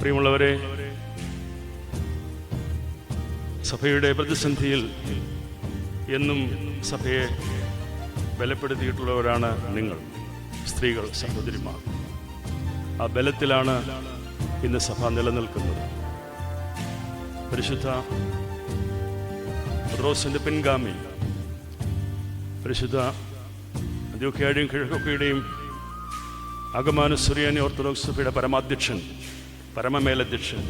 പ്രിയമുള്ളവരെ സഭയുടെ പ്രതിസന്ധിയിൽ എന്നും സഭയെ ബലപ്പെടുത്തിയിട്ടുള്ളവരാണ് നിങ്ങൾ സ്ത്രീകൾ സഹോദരിമാർ. ആ ബലത്തിലാണ് ഇന്ന് സഭ നിലനിൽക്കുന്നത്. പരിശുദ്ധ റോസിന്റെ പിൻഗാമി പരിശുദ്ധ അന്ത്യോക്കയുടെയും കിഴക്കൊക്കെയുടെയും അഗമാനുസുറിയാനി ഓർത്തഡോക്സ് സഭയുടെ പരമാധ്യക്ഷൻ പരമമേലധ്യക്ഷൻ.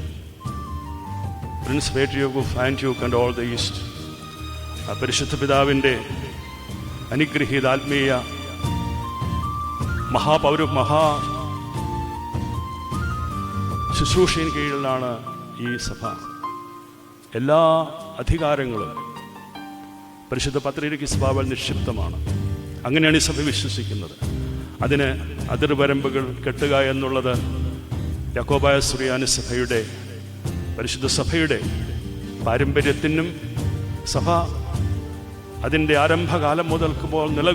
Prince of Antioch and all the East. ആ പരിശുദ്ധ പിതാവിന്റെ അനുഗ്രഹീത ആത്മീയ മഹാപൗര മഹാ ശുശ്രൂഷയിൻ കീഴിലാണ് ഈ സഭ. എല്ലാ അധികാരങ്ങളും പരിശുദ്ധ പത്രിക സഭാവൽ നിക്ഷിപ്തമാണ്. അങ്ങനെയാണ് ഈ സഭ വിശ്വസിക്കുന്നത്. അതിന് അതിർവരമ്പുകൾ കെട്ടുക എന്നുള്ളത് യക്കോബായ സുറിയാനി സഭയുടെ പരിശുദ്ധ സഭയുടെ പാരമ്പര്യത്തിനും സഭ അതിന്റെ ആരംഭകാലം മുതൽക്കുമ്പോൾ നില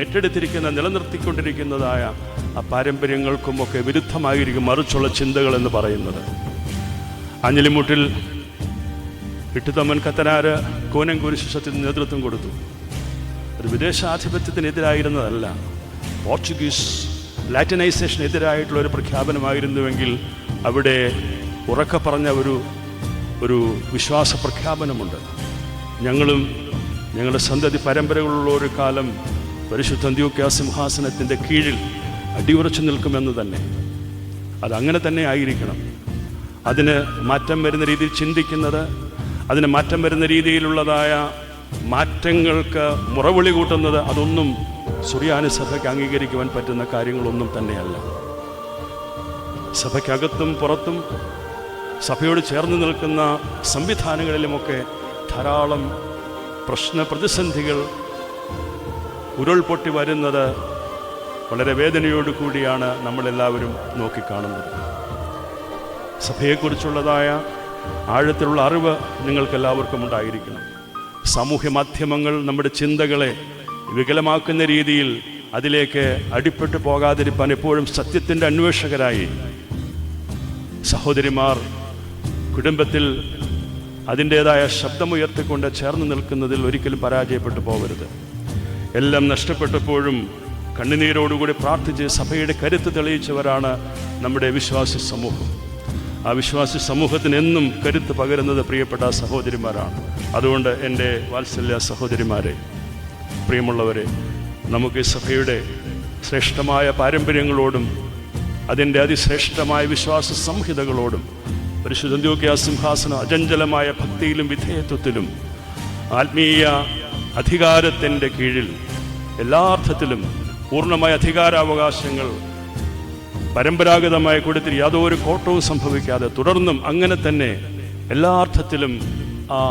ഏറ്റെടുത്തിരിക്കുന്ന നിലനിർത്തിക്കൊണ്ടിരിക്കുന്നതായ ആ പാരമ്പര്യങ്ങൾക്കുമൊക്കെ വിരുദ്ധമായിരിക്കും മറിച്ചുള്ള ചിന്തകൾ എന്ന് പറയുന്നത്. അഞ്ഞലിമുട്ടിൽ ഇട്ടുതമ്മൻ കത്തനാര് കോനം കുരിശത്തിന് നേതൃത്വം കൊടുത്തു. ഒരു വിദേശാധിപത്യത്തിനെതിരായിരുന്നതല്ല. പോർച്ചുഗീസ് ലാറ്റിനൈസേഷനെതിരായിട്ടുള്ള ഒരു പ്രഖ്യാപനമായിരുന്നുവെങ്കിൽ അവിടെ ഉറക്കെ പറഞ്ഞ ഒരു ഒരു വിശ്വാസ പ്രഖ്യാപനമുണ്ട്. ഞങ്ങളും ഞങ്ങളുടെ സന്തതി പരമ്പരകളുള്ള ഒരു കാലം പരിശുദ്ധ അന്ത്യോക്യ സിംഹാസനത്തിന്റെ കീഴിൽ അടിയുറച്ചു നിൽക്കുമെന്ന് തന്നെ. അതങ്ങനെ തന്നെ ആയിരിക്കണം. അതിന് മാറ്റം വരുന്ന രീതിയിൽ ചിന്തിക്കുന്നത് അതിന് മാറ്റം വരുന്ന രീതിയിലുള്ളതായ മാറ്റങ്ങൾക്ക് മുറവിളി കൂട്ടുന്നത് അതൊന്നും സുറിയാനി സഭയ്ക്ക് അംഗീകരിക്കുവാൻ പറ്റുന്ന കാര്യങ്ങളൊന്നും തന്നെയല്ല. സഭയ്ക്കകത്തും പുറത്തും സഭയോട് ചേർന്ന് നിൽക്കുന്ന സംവിധാനങ്ങളിലുമൊക്കെ ധാരാളം പ്രശ്ന പ്രതിസന്ധികൾ ഉരുൾപൊട്ടി വരുന്നത് വളരെ വേദനയോടു കൂടിയാണ് നമ്മളെല്ലാവരും നോക്കിക്കാണുന്നത്. സഭയെക്കുറിച്ചുള്ളതായ ആഴത്തിലുള്ള അറിവ് നിങ്ങൾക്കെല്ലാവർക്കും ഉണ്ടായിരിക്കണം. സാമൂഹ്യ മാധ്യമങ്ങൾ നമ്മുടെ ചിന്തകളെ വികലമാക്കുന്ന രീതിയിൽ അതിലേക്ക് അടിപ്പെട്ടു പോകാതിരിപ്പാൻ എപ്പോഴും സത്യത്തിന്റെ അന്വേഷകരായി. സഹോദരിമാർ കുടുംബത്തിൽ അതിന്റേതായ ശബ്ദമുയർത്തിക്കൊണ്ട് ചേർന്ന് നിൽക്കുന്നതിൽ ഒരിക്കലും പരാജയപ്പെട്ടു പോകരുത്. എല്ലാം നഷ്ടപ്പെട്ടപ്പോഴും കണ്ണുനീരോടുകൂടി പ്രാർത്ഥിച്ച് സഭയുടെ കരുത്ത് തെളിയിച്ചവരാണ് നമ്മുടെ വിശ്വാസി സമൂഹം. ആ വിശ്വാസി സമൂഹത്തിന് എന്നും കരുത്ത് പകരുന്നത് പ്രിയപ്പെട്ട സഹോദരിമാരാണ്. അതുകൊണ്ട് എന്റെ വാത്സല്യ സഹോദരിമാരെ പ്രിയമുള്ളവരെ നമുക്ക് സഭയുടെ ശ്രേഷ്ഠമായ പാരമ്പര്യങ്ങളോടും അതിന്റെ അതിശ്രേഷ്ഠമായ വിശ്വാസ സംഹിതകളോടും പരിശുദ്ധ സിംഹാസന അചഞ്ചലമായ ഭക്തിയിലും വിധേയത്വത്തിലും ആത്മീയ അധികാരത്തിന്റെ കീഴിൽ എല്ലാ അർത്ഥത്തിലും പൂർണമായ അധികാരാവകാശങ്ങൾ പരമ്പരാഗതമായി കൊടുത്തിരി യാതൊരു കോട്ടവും സംഭവിക്കാതെ തുടർന്നും അങ്ങനെ തന്നെ എല്ലാ അർത്ഥത്തിലും ആ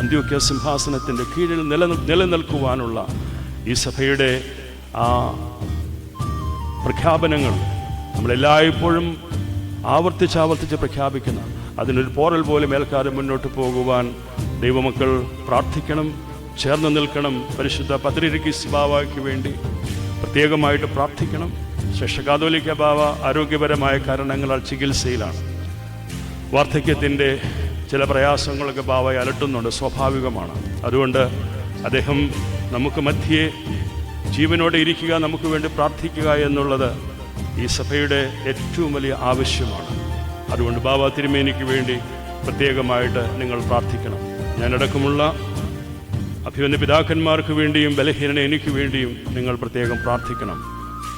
അന്ത്യോക്യ സിംഹാസനത്തിന്റെ കീഴിൽ നില നിലനിൽക്കുവാനുള്ള ഈ സഭയുടെ ആ പ്രഖ്യാപനങ്ങൾ നമ്മളെല്ലായ്പ്പോഴും ആവർത്തിച്ച് ആവർത്തിച്ച് പ്രഖ്യാപിക്കുന്ന. അതിനൊരു പോറൽ പോലും ഏൽക്കാതെ മുന്നോട്ട് പോകുവാൻ ദൈവമക്കൾ പ്രാർത്ഥിക്കണം ചേർന്ന് നിൽക്കണം പരിശുദ്ധ പത്രിരക്കി സ്വഭാവയ്ക്ക് വേണ്ടി പ്രത്യേകമായിട്ട് പ്രാർത്ഥിക്കണം. ശ്രേഷ്ഠ കാതോലിക്ക ആരോഗ്യപരമായ കാരണങ്ങളാൽ ചികിത്സയിലാണ്. വാർദ്ധക്യത്തിന്റെ ചില പ്രയാസങ്ങളൊക്കെ ബാബായി അലട്ടുന്നുണ്ട് സ്വാഭാവികമാണ്. അതുകൊണ്ട് അദ്ദേഹം നമുക്ക് മധ്യേ ജീവനോടെ ഇരിക്കുക നമുക്ക് വേണ്ടി പ്രാർത്ഥിക്കുക എന്നുള്ളത് ഈ സഭയുടെ ഏറ്റവും വലിയ ആവശ്യമാണ്. അതുകൊണ്ട് ബാബ തിരുമേനിക്ക് വേണ്ടി പ്രത്യേകമായിട്ട് നിങ്ങൾ പ്രാർത്ഥിക്കണം. ഞാനടക്കമുള്ള അഭിമന്യ പിതാക്കന്മാർക്ക് വേണ്ടിയും ബലഹീനനെ എനിക്ക് വേണ്ടിയും നിങ്ങൾ പ്രത്യേകം പ്രാർത്ഥിക്കണം.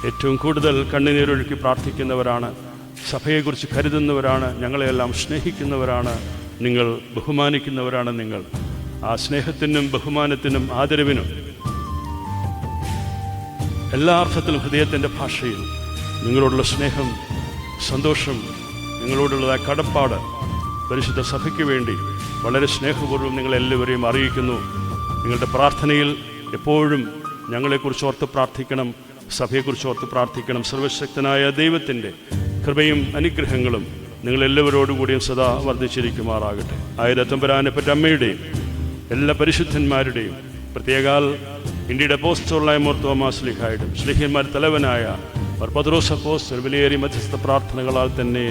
ഏറ്റവും കൂടുതൽ കണ്ണുനീരൊഴുക്കി പ്രാർത്ഥിക്കുന്നവരാണ് സഭയെക്കുറിച്ച് കരുതുന്നവരാണ് ഞങ്ങളെയെല്ലാം സ്നേഹിക്കുന്നവരാണ് നിങ്ങൾ ബഹുമാനിക്കുന്നവരാണ് നിങ്ങൾ. ആ സ്നേഹത്തിനും ബഹുമാനത്തിനും ആദരവിനും. എല്ലാ അർത്ഥത്തിലും ഹൃദയത്തിന്റെ ഭാഷയിൽ നിങ്ങളോടുള്ള സ്നേഹം സന്തോഷം നിങ്ങളോടുള്ള കടപ്പാട് പരിശുദ്ധ സഭയ്ക്ക് വേണ്ടി വളരെ സ്നേഹപൂർവം നിങ്ങളെല്ലാവരെയും അറിയിക്കുന്നു. നിങ്ങളുടെ പ്രാർത്ഥനയിൽ എപ്പോഴും ഞങ്ങളെക്കുറിച്ച് ഓർത്ത് പ്രാർത്ഥിക്കണം സഭയെക്കുറിച്ച് ഓർത്ത് പ്രാർത്ഥിക്കണം. സർവശക്തനായ ദൈവത്തിന്റെ കൃപയും അനുഗ്രഹങ്ങളും നിങ്ങളെല്ലാവരോടുകൂടിയും സദാ വർദ്ധിച്ചിരിക്കുമാറാകട്ടെ. ആയിരത്തമ്പരാനെപ്പറ്റ അമ്മയുടെയും എല്ലാ പരിശുദ്ധന്മാരുടെയും പ്രത്യേകാൽ ഇന്ത്യയുടെ പോസ്റ്റോളായ മോർത്തോമാ സ്ലിഹായിട്ടും സ്ലിഹന്മാർ തലവനായ പോസ്റ്റർ വിലയേറി മധ്യസ്ഥ പ്രാർത്ഥനകളാൽ തന്നെ